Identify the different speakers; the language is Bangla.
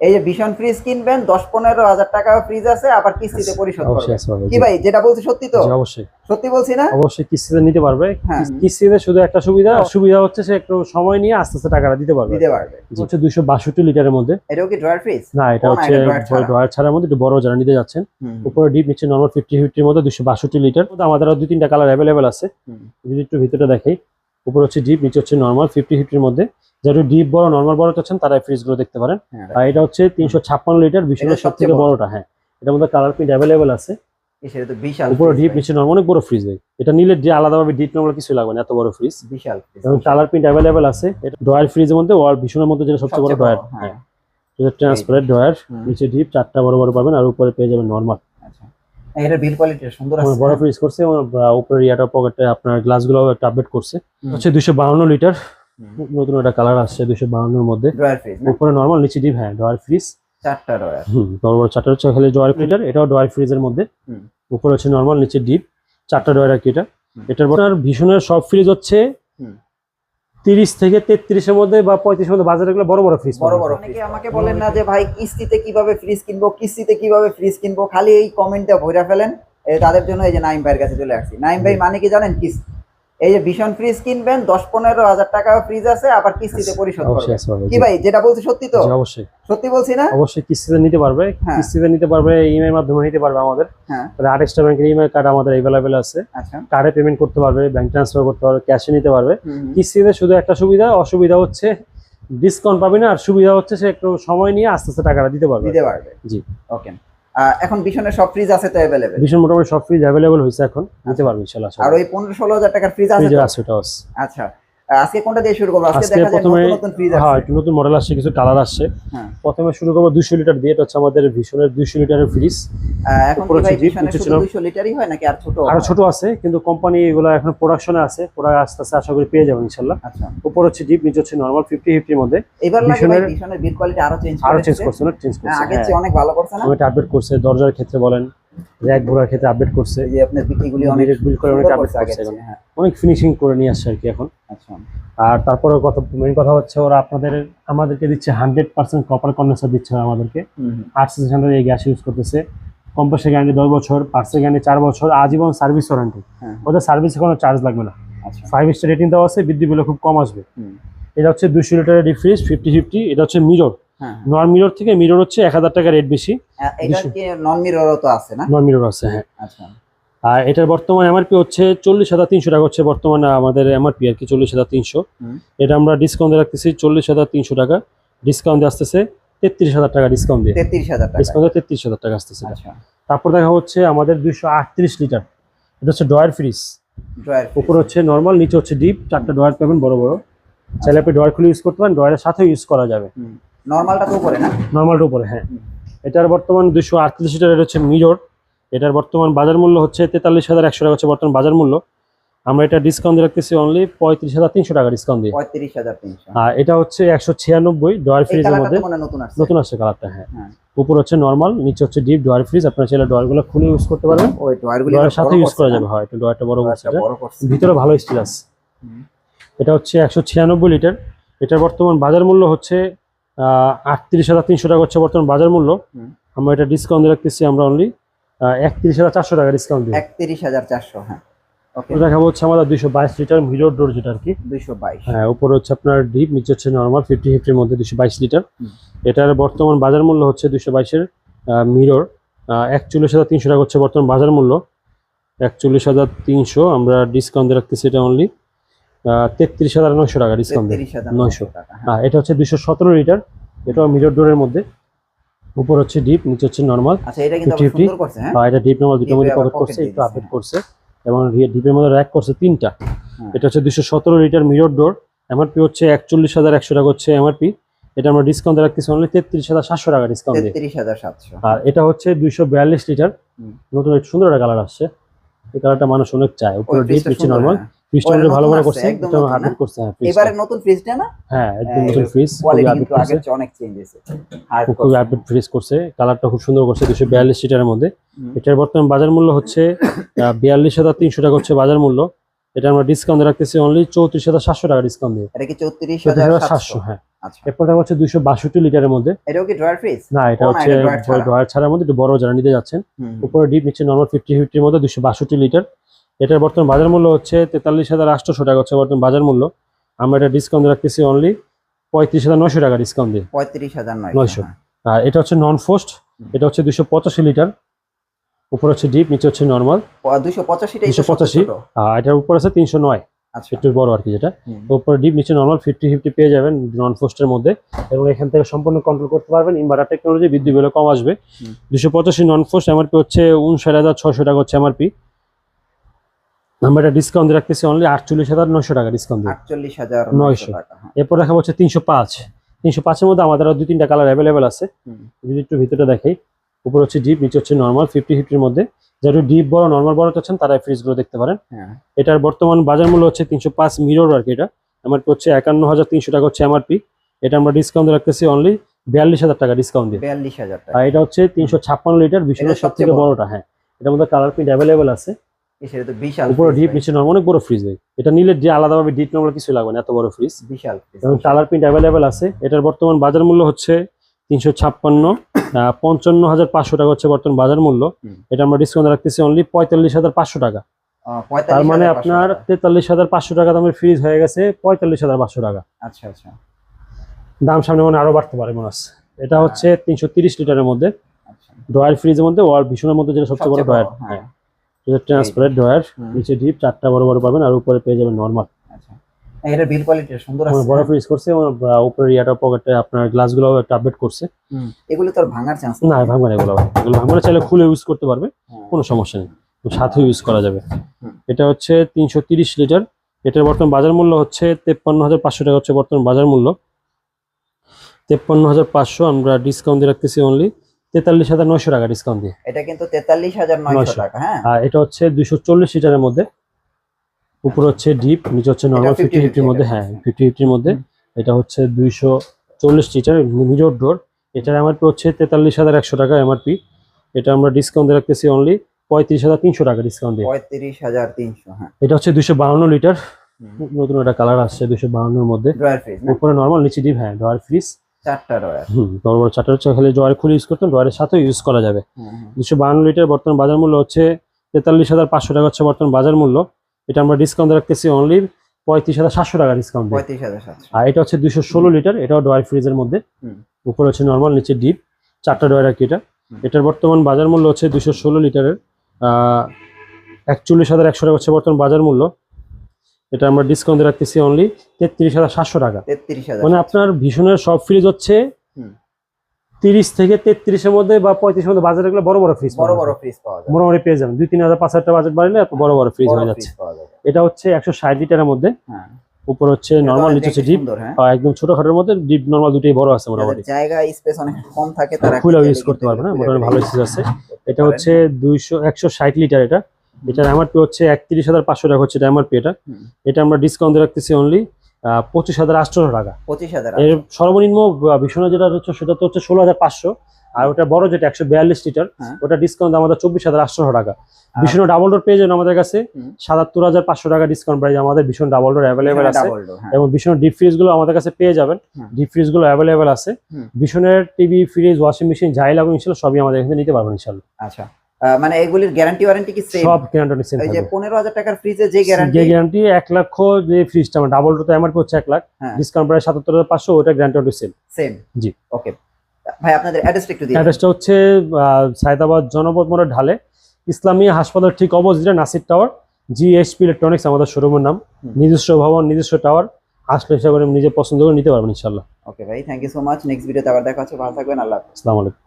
Speaker 1: এই যে ভীষণ ফ্রিজ কিনবেন দশ পনেরো হাজার টাকা ফ্রিজ আছে আবার কিস্তিতে পরিশোধ কি ভাই যেটা বলছি সত্যি তো?
Speaker 2: অবশ্যই।
Speaker 1: সত্যি বলছি না?
Speaker 2: অবশ্যই কিস্তিতে নিতে পারবে।
Speaker 1: হ্যাঁ।
Speaker 2: কিস্তিতে শুধু একটা সুবিধা সুবিধা হচ্ছে সে একটু সময় নিয়ে আস্তে আস্তে টাকাটা দিতে পারবে।
Speaker 1: দিতে পারবে।
Speaker 2: হচ্ছে দুইশো বাষট্টি লিটারের মধ্যে।
Speaker 1: এটাও কি ড্রয়ার ফ্রিজ
Speaker 2: না এটা হচ্ছে ড্রয়ার ছাড়ার মধ্যে একটু বড় যারা নিতে যাচ্ছেন উপরে ডিপ নিচ্ছে নর্মাল ফিফটি ফিফটির মধ্যে দুশো বাষট্টি লিটার। আমাদের দুই তিনটা কালার অ্যাভেলেবেল আছে। যদি একটু ভিতরটা দেখাই। উপরে হচ্ছে ডিপ নিচে হচ্ছে নর্মাল ফিফটি ফিফটির মধ্যে। যারা ডিপ বড় নর্মাল বড় চাচ্ছেন তারা ফ্রিজগুলো দেখতে পারেন।
Speaker 1: হ্যাঁ,
Speaker 2: আর এটা হচ্ছে তিনশো ছাপ্পান্ন লিটার
Speaker 1: এটা
Speaker 2: বিশালের সব থেকে
Speaker 1: বড়।
Speaker 2: বড়টা হ্যাঁ। এটার মধ্যে কালার প্রিন্ট অ্যাভেলেবেল আছে। উপরে ডিপ নিচে নর্মাল অনেক বড় ফ্রিজ এটা নিলে যে আলাদাভাবে ডিপ নর্মাল কিছু লাগবে না এত বড় ফ্রিজ
Speaker 1: বিশাল
Speaker 2: এবং কালার প্রিন্ট অ্যাভেলেবেল আছে। এটা ড্রয়ার ফ্রিজের মধ্যে ওয়াল ভীষণের মধ্যে যেটা সবচেয়ে বড় ড্রয়ার
Speaker 1: হ্যাঁ।
Speaker 2: হ্যাঁ ট্রান্সপারেন্ট ড্রয়ার নিচে ডিপ চারটা বড় বড় পাবেন আর উপরে পেয়ে যাবেন নর্মাল
Speaker 1: আচ্ছা এটার বিল কোয়ালিটি সুন্দর আছে।
Speaker 2: বড় ফ্রিজ করছে এবং উপরের ইয়াটা পকেটে আপনার গ্লাসগুলো একটা আপডেট করছে। হচ্ছে দুশো বাউন্ন লিটার নতুন একটা কালার আসছে দুশো বাউন্নর মধ্যে।
Speaker 1: ড্রয়ার ফ্রিজ
Speaker 2: উপরে নর্মাল নিচে ডিপ হ্যাঁ ড্রয়ার ফ্রিজ
Speaker 1: চারটা ড্রয়ার
Speaker 2: হুম বড় বড় চারটা হচ্ছে খালি ড্রয়ার লিটার এটাও ড্রয়ার ফ্রিজের মধ্যে। উপরে হচ্ছে নর্মাল নিচে ডিপ চারটা ড্রয়ার আর কি এটা। এটার ভীষণের সব ফ্রিজ হচ্ছে।
Speaker 1: হুম।
Speaker 2: তিরিশ থেকে তেত্রিশের মধ্যে বা 35 এর মধ্যে বাজারে গেলে বড় বড় ফ্রিজ
Speaker 1: বড় বড় অনেকে আমাকে বলেন না যে ভাই কিস্তিতে কীভাবে ফ্রিজ কিনবো? কিস্তিতে কীভাবে ফ্রিজ কিনবো? খালি এই কমেন্টটা ভরে ফেলেন। তাদের জন্য এই যে নাইম ভাইয়ের কাছে চলে আসছি। নাইম ভাই মানে কি জানেন? কিস্তি এই যে ভীষণ ফ্রিজ কিনবেন দশ পনেরো হাজার টাকা ফ্রিজ আছে আবার কিস্তিতে পরিশোধ কি ভাই যেটা বলছি সত্যি তো?
Speaker 2: অবশ্যই।
Speaker 1: সত্যি বলছি না?
Speaker 2: অবশ্যই কিস্তিতে নিতে পারবে
Speaker 1: হ্যাঁ।
Speaker 2: কিস্তিতে নিতে পারবে ইএমআই মাধ্যমে নিতে পারবে আমাদের।
Speaker 1: হ্যাঁ।
Speaker 2: এক্সট্রা ব্যাংকের ইএমআই কার্ড আমাদের অ্যাভেলেবেল আছে।
Speaker 1: আচ্ছা।
Speaker 2: কার্ডে পেমেন্ট করতে পারবে ব্যাংক ট্রান্সফার করতে পারবে ক্যাশে নিতে পারবে। কিস্তিতে শুধু একটা সুবিধা অসুবিধা হচ্ছে ডিসকাউন্ট পাবে না আর সুবিধা হচ্ছে সে একটু সময় নিয়ে আস্তে আস্তে টাকাটা দিতে পারবে।
Speaker 1: দিতে পারবে।
Speaker 2: জি।
Speaker 1: ওকে এখন ভীষণের সব ফ্রিজ আছে তো अवेलेबल
Speaker 2: ভীষণ মোটামুটি সব ফ্রিজ अवेलेबल হইছে এখন নিতে পারবেন ইনশাআল্লাহ
Speaker 1: আর ওই পনেরো ষোলো হাজার টাকার ফ্রিজ আছে
Speaker 2: ফ্রিজ আছে ওটাও
Speaker 1: আচ্ছা। আজকে কোনটা দিয়ে শুরু করব? আজকে দেখা যায়
Speaker 2: প্রথমে
Speaker 1: নতুন নতুন ফ্রিজ
Speaker 2: হ্যাঁ
Speaker 1: আছে।
Speaker 2: একটু নতুন মডেল আসছে কিছু কালার আসছে।
Speaker 1: হ্যাঁ।
Speaker 2: প্রথমে শুরু করব 200 লিটার দিয়ে এটা হচ্ছে আমাদের ভীষণের দুশো লিটারের ফ্রিজ
Speaker 1: এখন
Speaker 2: উপরে
Speaker 1: কি ভাই
Speaker 2: হচ্ছে deep,
Speaker 1: ভীষণের
Speaker 2: নিচে
Speaker 1: শুধু
Speaker 2: ছিল-
Speaker 1: 200 লিটারই হয় নাকি আর ছোট? আরও
Speaker 2: ছোট আছে কিন্তু কোম্পানি এগুলো এখন প্রোডাকশনে আছে পুরো আস্তে আস্তে আশা করি পেয়ে যাবেন
Speaker 1: আচ্ছা।
Speaker 2: উপর হচ্ছে ডিপ নিচে হচ্ছে নর্মাল মধ্যে।
Speaker 1: এবার লাগে ভাই
Speaker 2: ভীষণের-
Speaker 1: ভীষণের বিল কোয়ালিটি আরও চেঞ্জ
Speaker 2: আরও চেঞ্জ করছে না চেঞ্জ করছে
Speaker 1: আগের
Speaker 2: হ্যাঁ।
Speaker 1: চেয়ে অনেক ভালো করছে না?
Speaker 2: অনেকটা আপডেট করছে দরজার ক্ষেত্রে বলেন র্যাক ক্ষেত্রে আপডেট করছে।
Speaker 1: যে আপনার অনেক
Speaker 2: করে
Speaker 1: করছে চেয়ে, হ্যাঁ।
Speaker 2: অনেক ফিনিশিং করে নিয়ে আসছে আর কি এখন।
Speaker 1: আচ্ছা।
Speaker 2: আর তারপরে কথা মেইন কথা হচ্ছে ওরা আপনাদের আমাদেরকে দিচ্ছে হান্ড্রেড পার্সেন্ট কপার কন্ডেন্সার দিচ্ছে আমাদেরকে। আট এই গ্যাস ইউজ করতেছে। কম্পাসের গ্যারান্টি দশ বছর পার্সের গ্যারান্টি চার বছর আজীবন সার্ভিস ওয়ারেন্টি।
Speaker 1: হ্যাঁ।
Speaker 2: ওদের সার্ভিসে কোনো চার্জ লাগবে না। ফাইভ স্টার রেটিং দেওয়া আছে বিদ্যুৎ বিলও খুব কম আসবে। এটা হচ্ছে দুশো লিটারের ডিফ্রিজ ফিফটি ফিফটি এটা হচ্ছে মিরর নন মিরর থেকে মিরর হচ্ছে এক হাজার টাকা রেট বেশি।
Speaker 1: নন মিররও তো আছে না?
Speaker 2: নন মিরর আছে হ্যাঁ।
Speaker 1: আচ্ছা।
Speaker 2: আর এটার বর্তমান এমআরপি হচ্ছে চল্লিশ হাজার তিনশো টাকা হচ্ছে বর্তমানে আমাদের এমআরপি আর কি চল্লিশ হাজার তিনশো। এটা আমরা ডিসকাউন্ট রাখতেছি চল্লিশ হাজার তিনশো টাকা। ডিসকাউন্ট আসতেছে তেত্রিশ হাজার টাকা ডিসকাউন্ট দিয়ে।
Speaker 1: তেত্রিশ হাজার
Speaker 2: ডিসকাউন্ট তেত্রিশ হাজার টাকা আসতেছে।
Speaker 1: আচ্ছা।
Speaker 2: তারপর দেখা হচ্ছে আমাদের দুইশো আটত্রিশ লিটার এটা হচ্ছে ডয়ার ফ্রিজ
Speaker 1: ড্রয়ার
Speaker 2: উপর হচ্ছে নর্মাল নিচে হচ্ছে ডিপ চারটা ডয়ার পাবেন বড় বড়। চাইলে আপনি ডয়ার খুলে ইউজ করতে পারেন ডয়ারের সাথে ইউজ করা যাবে।
Speaker 1: নর্মালটা তো উপরে না?
Speaker 2: নর্মালটার উপরে হ্যাঁ। এটার বর্তমান দুশো আটত্রিশ লিটার এটা হচ্ছে মিরর এটার বর্তমান বাজার মূল্য হচ্ছে তেতাল্লিশ হাজার একশো টাকা হচ্ছে বর্তমান বাজার মূল্য। আমরা এটা ডিসকাউন্ট দিয়ে রাখতেছি অনলি পঁয়ত্রিশ হাজার তিনশো টাকা ডিসকাউন্ট দিয়ে।
Speaker 1: পঁয়ত্রিশ হাজার তিনশো।
Speaker 2: আর এটা হচ্ছে একশো ছিয়ানব্বই ডয়ার ফ্রিজের মধ্যে।
Speaker 1: হয় নতুন আসছে।
Speaker 2: কালারটা হ্যাঁ।
Speaker 1: হ্যাঁ।
Speaker 2: উপর হচ্ছে নর্মাল নিচে হচ্ছে ডিপ ডয়ার ফ্রিজ আপনার চাইলে ডয়ারগুলো খুলে ইউজ করতে পারবেন
Speaker 1: ওই
Speaker 2: সাথে ইউজ করা যাবে হয় একটু ডয়ারটা বড় করছে। ভিতরে ভালো স্টিল আছে এটা হচ্ছে একশো ছিয়ানব্বই লিটার এটার বর্তমান বাজার মূল্য হচ্ছে আটত্রিশ হাজার তিনশো টাকা হচ্ছে বর্তমান বাজার মূল্য। আমরা এটা ডিসকাউন্ট দিয়ে রাখতেছি আমরা অনলি একত্রিশ হাজার চারশো টাকা ডিসকাউন্ট দিই
Speaker 1: একত্রিশ হাজার চারশো হ্যাঁ।
Speaker 2: দেখাবো হচ্ছে আমাদের দুইশো বাইশ লিটার মিরর ডোর যেটা আর কি।
Speaker 1: দুইশো বাইশ।
Speaker 2: হ্যাঁ উপরে হচ্ছে আপনার ডিপ নিচে হচ্ছে নর্মাল ফিফটি ফিফটির মধ্যে দুশো বাইশ লিটার। এটার বর্তমান বাজার মূল্য হচ্ছে দুশো বাইশের মিরর। একচল্লিশ হাজার তিনশো টাকা হচ্ছে বর্তমান বাজার মূল্য। একচল্লিশ হাজার তিনশো আমরা ডিসকাউন্ট রাখতেছি এটা অনলি তেত্রিশ হাজার নয়শো টাকা ডিসকাউন্ট নয়শো।
Speaker 1: হ্যাঁ।
Speaker 2: হ্যাঁ এটা হচ্ছে দুশো সতেরো লিটার। এটাও মিরর ডোরের মধ্যে। উপর হচ্ছে ডিপ নিচে হচ্ছে নর্মাল
Speaker 1: এটা কিন্তু আবার
Speaker 2: 50
Speaker 1: সুন্দর করছে হ্যাঁ?
Speaker 2: এটা ডিপ নর্মাল দুটোর মধ্যে
Speaker 1: এ আবার
Speaker 2: পকেট
Speaker 1: pocket
Speaker 2: করছে একটু আপডেট
Speaker 1: হ্যাঁ।
Speaker 2: করছে। এবং ডিপের মধ্যে র্যাক করছে তিনটা।
Speaker 1: হ্যাঁ।
Speaker 2: এটা হচ্ছে দুশো সতেরো লিটার মিরর ডোর এমআরপি হচ্ছে একচল্লিশ হাজার একশো টাকা হচ্ছে এমআরপি এটা আমরা ডিসকাউন্ট রাখতেছি অনলি তেত্রিশ হাজার সাতশো টাকা ডিসকাউন্ট
Speaker 1: তেত্রিশ হাজার সাতশো।
Speaker 2: আর এটা হচ্ছে দুইশো বিয়াল্লিশ লিটার নতুন সুন্দর একটা কালার আসছে। এই কালারটা মানুষ অনেক চায়। উপরে ডিপ নর্মাল
Speaker 1: ওটা
Speaker 2: ভালো করে করছে
Speaker 1: একদম
Speaker 2: আপডেট করছে হ্যাঁ
Speaker 1: এবারে নতুন ফ্রিজটা না?
Speaker 2: হ্যাঁ একদম নতুন ফ্রিজ
Speaker 1: কোয়ালিটি কিন্তু আগের চেয়ে অনেক চেঞ্জ হয়েছে Hard
Speaker 2: খুব আপডেট ফ্রিজ করছে। কালারটা খুব সুন্দর করছে দুশো বিয়াল্লিশ লিটারের মধ্যে। এটার বর্তমান বাজার মূল্য হচ্ছে বিয়াল্লিশ হাজার তিনশো টাকা হচ্ছে বাজার মূল্য। এটা আমরা ডিসকাউন্ট রাখতেছি অনলি চৌত্রিশ হাজার সাতশো টাকা ডিসকাউন্ট দিয়ে।
Speaker 1: এটা কি
Speaker 2: হ্যাঁ।
Speaker 1: আচ্ছা।
Speaker 2: এরপর দেখা হচ্ছে দুইশো বাষট্টি লিটারের মধ্যে।
Speaker 1: এটাও কি ড্রয়ার ফ্রিজ
Speaker 2: না এটা হচ্ছে
Speaker 1: এটা
Speaker 2: ড্রয়ার ছাড়ার মধ্যে একটু বড় যারা নিতে যাচ্ছেন উপরে ডিপ নিচে নর্মাল ফিফটি ফিফটির মধ্যে বাষট্টি লিটার। এটার বর্তমান বাজার মূল্য হচ্ছে তেতাল্লিশ হাজার আটশোশো টাকা হচ্ছে বর্তমান বাজার মূল্য। আমরা এটা ডিসকাউন্ট রাখতেছি অনলি পঁয়ত্রিশ হাজার নয়শো টাকা ডিসকাউন্ট দিয়ে।
Speaker 1: পঁয়ত্রিশ হাজার
Speaker 2: নয়শো। আর এটা হচ্ছে নন ফোস্ট এটা হচ্ছে দুশো পঁচাশি লিটার। উপরে হচ্ছে ডিপ নিচে হচ্ছে নর্মাল
Speaker 1: দুশো পঁচাশিটা
Speaker 2: 285 আর এটার উপর আছে তিনশো নয়।
Speaker 1: আচ্ছা।
Speaker 2: একটু বড় আর কি যেটা। উপরে ডিপ নিচে নর্মাল ফিফটি ফিফটি পেয়ে যাবেন নন ফোস্টের মধ্যে। এবং এখান থেকে সম্পূর্ণ কন্ট্রোল করতে পারবেন। ইনভার্টার টেকনোলজি বিদ্যুৎ বিলে কম আসবে। দুশো পঁচাশি নন ফোস্ট এমআরপি হচ্ছে উনষাট হাজার ছশো টাকা হচ্ছে এমআরপি আমরা এটা ডিসকাউন্ট রাখতেছি অনলি আটচল্লিশ হাজার নশো টাকা ডিসকাউন্ট
Speaker 1: আটচল্লিশ হাজার
Speaker 2: নয়শো।
Speaker 1: নয়শো। টাকা হ্যাঁ।
Speaker 2: এরপর দেখা হচ্ছে তিনশো পাঁচ। তিনশো পাঁচের মধ্যে আমাদের আরও দুই তিনটা কালার অ্যাভেলেবেল আছে। যদি একটু ভিতরে দেখাই উপর হচ্ছে ডিপ নিচে হচ্ছে নর্মাল ফিফটি ফিফটির মধ্যে। যারা ডিপ বড় নর্মাল বড় চাচ্ছেন তারা ফ্রিজগুলো দেখতে পারেন।
Speaker 1: হ্যাঁ।
Speaker 2: এটার বর্তমান বাজার মূল্য হচ্ছে তিনশো পাঁচ মিরর আর কি এটা। এমআরপি হচ্ছে একান্ন হাজার তিনশো টাকা হচ্ছে এমআরপি। এটা আমরা ডিসকাউন্ট রাখতেছি অনলি বিয়াল্লিশ হাজার টাকা ডিসকাউন্ট দিয়ে।
Speaker 1: বিয়াল্লিশ হাজার টাকা।
Speaker 2: আর এটা হচ্ছে তিনশো ছাপ্পান্ন লিটার বিশালের
Speaker 1: এটা
Speaker 2: সব থেকে
Speaker 1: বড়।
Speaker 2: বড়টা হ্যাঁ। এটার মধ্যে কালার প্রিন্ট অ্যাভেলেবেল আছে।
Speaker 1: সেটা তো বিশাল
Speaker 2: উপরে ডিপ নিচে নর্মাল অনেক বড় ফ্রিজ ভাই। এটা নিলে যে আলাদাভাবে ডিপ নর্মাল কিছু লাগবে না এত বড় ফ্রিজ
Speaker 1: বিশাল
Speaker 2: এবং কালার প্রিন্ট অ্যাভেলেবেল আছে। এটার বর্তমান বাজার মূল্য হচ্ছে তিনশো ছাপ্পান্ন পঞ্চান্ন হাজার পাঁচশো টাকা হচ্ছে বর্তমান বাজার মূল্য। এটা আমরা ডিসকাউন্ট রাখতেছি অনলি পঁয়তাল্লিশ হাজার পাঁচশো টাকা। তার মানে আপনার তেতাল্লিশ হাজার পাঁচশো টাকা দামের ফ্রিজ হয়ে গেছে পঁয়তাল্লিশ হাজার পাঁচশো টাকা।
Speaker 1: আচ্ছা আচ্ছা।
Speaker 2: দাম সামনে মনে আরও বাড়তে পারে মনে হচ্ছে এটা হচ্ছে তিনশো তিরিশ লিটারের মধ্যে।
Speaker 1: আচ্ছা।
Speaker 2: ড্রয়ার ফ্রিজের মধ্যে ওয়াল ভীষণের মধ্যে যেটা সবচেয়ে বড় ড্রয়ার
Speaker 1: হ্যাঁ।
Speaker 2: হ্যাঁ ট্রান্সপারেন্ট ড্রয়ার নিচে ডিপ চারটা বড় বড় পাবেন আর উপরে পেয়ে যাবেন নর্মাল
Speaker 1: আচ্ছা। এটার বিল কোয়ালিটি সুন্দর আছে
Speaker 2: বড় ফ্রিজ করছে উপরে ইয়াটা পকেটে আপনার গ্লাসগুলো একটা আপডেট করছে।
Speaker 1: এগুলো তো আর ভাঙার চান্স
Speaker 2: না ভাঙবে না এগুলো এগুলো ভাঙবে চাইলে খুলে ইউজ করতে পারবে কোনো সমস্যা নেই। সাথে ইউজ করা যাবে। এটা হচ্ছে তিনশো তিরিশ লিটার। এটার বর্তমান বাজার মূল্য হচ্ছে তেপ্পান্ন হাজার পাঁচশো টাকা হচ্ছে বর্তমান বাজার মূল্য। তেপ্পান্ন হাজার পাঁচশো আমরা ডিসকাউন্ট দিয়ে রাখতেছি অনলি তেতাল্লিশ হাজার নয়শো টাকা ডিসকাউন্ট দিয়ে।
Speaker 1: এটা কিন্তু তেতাল্লিশ হাজার নয়শো। টাকা হ্যাঁ?
Speaker 2: আর এটা হচ্ছে দুইশো চল্লিশ লিটারের মধ্যে। উপরে হচ্ছে ডিপ নিচে হচ্ছে নর্মাল ফিফটি ফিফটির মধ্যে হ্যাঁ ফিফটি ফিফটির মধ্যে। এটা হচ্ছে দুইশো চল্লিশ লিটার মিরর ডোর। এটার এমআরপি হচ্ছে তেতাল্লিশ হাজার একশো টাকা এমআরপি এটা আমরা ডিসকাউন্ট দিয়ে রাখতেছি অনলি পঁয়ত্রিশ হাজার তিনশো টাকা ডিসকাউন্ট দিয়ে।
Speaker 1: পঁয়ত্রিশ হাজার তিনশো হ্যাঁ।
Speaker 2: এটা হচ্ছে দুইশো বাহান্ন লিটার। নতুন একটা কালার আসছে দুইশো বাহান্নর মধ্যে। উপরে নর্মাল নিচে ডিপ হ্যাঁ ড্রয়ার ফ্রিজ
Speaker 1: চারটা
Speaker 2: বড় চারটা হচ্ছে খালি ড্রয়ার খুলে ইউজ করতেন ড্রয়ারের সাথেও ইউজ করা যাবে। দুশো বাহান্ন লিটার বর্তমান বাজার মূল্য হচ্ছে তেতাল্লিশ হাজার পাঁচশো টাকা হচ্ছে বর্তমান বাজার মূল্য। এটা আমরা ডিসকাউন্ট রাখতেছি অনলি পঁয়ত্রিশ হাজার সাতশো টাকা ডিসকাউন্ট
Speaker 1: পঁয়ত্রিশ হাজার
Speaker 2: আর এটা হচ্ছে দুশো ষোলো লিটার। এটাও ড্রয়ার ফ্রিজের মধ্যে। উপরে হচ্ছে নর্মাল নিচে ডিপ চারটা ড্রয়ার আর কি এটা এটার বর্তমান বাজার মূল্য হচ্ছে দুশো ষোলো লিটারের একচল্লিশ হাজার একশো টাকা হচ্ছে বর্তমান বাজার মূল্য। এটা আমরা ডিসকাউন্ট রাখতেছি অনলি তেত্রিশ হাজার সাতশো টাকা।
Speaker 1: তেত্রিশ হাজার
Speaker 2: মানে আপনার ভীষণের সব ফ্রিজ হচ্ছে তিরিশ থেকে তেত্রিশের মধ্যে বা পঁয়ত্রিশের মধ্যে বাজারে গেলে বড় বড় ফ্রিজ
Speaker 1: বড় বড় ফ্রিজ পাওয়া যায়
Speaker 2: মোটামুটি পেয়ে যাবেন। দুই তিন হাজার পাঁচ হাজার বাজেট বাড়লে আপনার বড় বড় ফ্রিজ হয়ে যাচ্ছে। এটা হচ্ছে একশো ষাট লিটারের মধ্যে।
Speaker 1: হ্যাঁ।
Speaker 2: উপর হচ্ছে নর্মাল নিচে হচ্ছে ডিপ
Speaker 1: হ্যাঁ।
Speaker 2: একদম ছোটখাটোর মধ্যে ডিপ নর্মাল দুটোই বড় আছে মোটামুটি।
Speaker 1: জায়গা স্পেস অনেক কম থাকে তারা
Speaker 2: খুলেও ইউজ করতে পারবে না মোটামুটি ভালো স্পেস আছে। এটা হচ্ছে দুইশো একশো ষাট লিটার এটা। এটার এমআরপি হচ্ছে একত্রিশ হাজার পাঁচশো টাকা হচ্ছে এটা এমআরপি এটা। এটা আমরা ডিসকাউন্ট রাখতেছি অনলি পঁচিশ হাজার আটশো টাকা।
Speaker 1: পঁচিশ হাজার
Speaker 2: এর সর্বনিম্ন ভীষণ যেটা হচ্ছে সেটা তো হচ্ছে ষোলো হাজার পাঁচশো আর ওটা বড় যেটা একশো বিয়াল্লিশ লিটার
Speaker 1: হ্যাঁ।
Speaker 2: ওটা ডিসকাউন্ট আমাদের চব্বিশ হাজার আটশো টাকা। ভীষণ ডাবল ডোর পেয়ে যাবেন আমাদের কাছে সাতাত্তর হাজার পাঁচশো টাকা ডিসকাউন্ট প্রাইস আমাদের ভীষণ ডাবল ডোর অ্যাভেলেবেল আছে।
Speaker 1: হ্যাঁ।
Speaker 2: এবং ভীষণ ডিপ ফ্রিজগুলো আমাদের কাছে পেয়ে যাবেন। ডিপ ফ্রিজগুলো অ্যাভেলেবেল আছে। ভীষণের টিভি ফ্রিজ ওয়াশিং মেশিন যাই লাগবে ইনশাল্লাহ সবই আমাদের এখানে নিতে পারবেন ইনশাল্লাহ
Speaker 1: আচ্ছা। মানে এগুলির গ্যারান্টি ওয়ারেন্টি কি সেম
Speaker 2: সব কেনাটা সেম
Speaker 1: ওই যে
Speaker 2: থাকবে।
Speaker 1: পনেরো হাজার টাকার ফ্রিজে যে গ্যারান্টি
Speaker 2: যে গ্যারান্টি এক লক্ষ যে ফ্রিজটা আমার ডাবল ডোর তো এমআরপি হচ্ছে এক লাখ
Speaker 1: হ্যাঁ।
Speaker 2: ডিসকাউন্ট প্রায় সাতাত্তর হাজার পাঁচশো ওটা গ্যারান্টি ওয়ারেন্টি সেম
Speaker 1: সেম
Speaker 2: জি।
Speaker 1: ওকে ভাই আপনাদের অ্যাড্রেসটা একটু দিন।
Speaker 2: অ্যাড্রেসটা হচ্ছে আহ, সায়দাবাদ জনপদ মোড়ের ঢালে ইসলামী হাসপাতাল ঠিক অপোজিটে নাসির টাওয়ার জিএসপি ইলেকট্রনিক্স আমাদের শোরুমের নাম। নিজস্ব ভবন নিজস্ব টাওয়ার আসলে হিসাবে নিজে পছন্দ করে নিতে পারবেন ইনশাল্লাহ
Speaker 1: ওকে ভাই thank you so much next ভিডিওতে আবার দেখা হচ্ছে। ভালো থাকবেন আল্লাহ।
Speaker 2: আসসালামু আলাইকুম।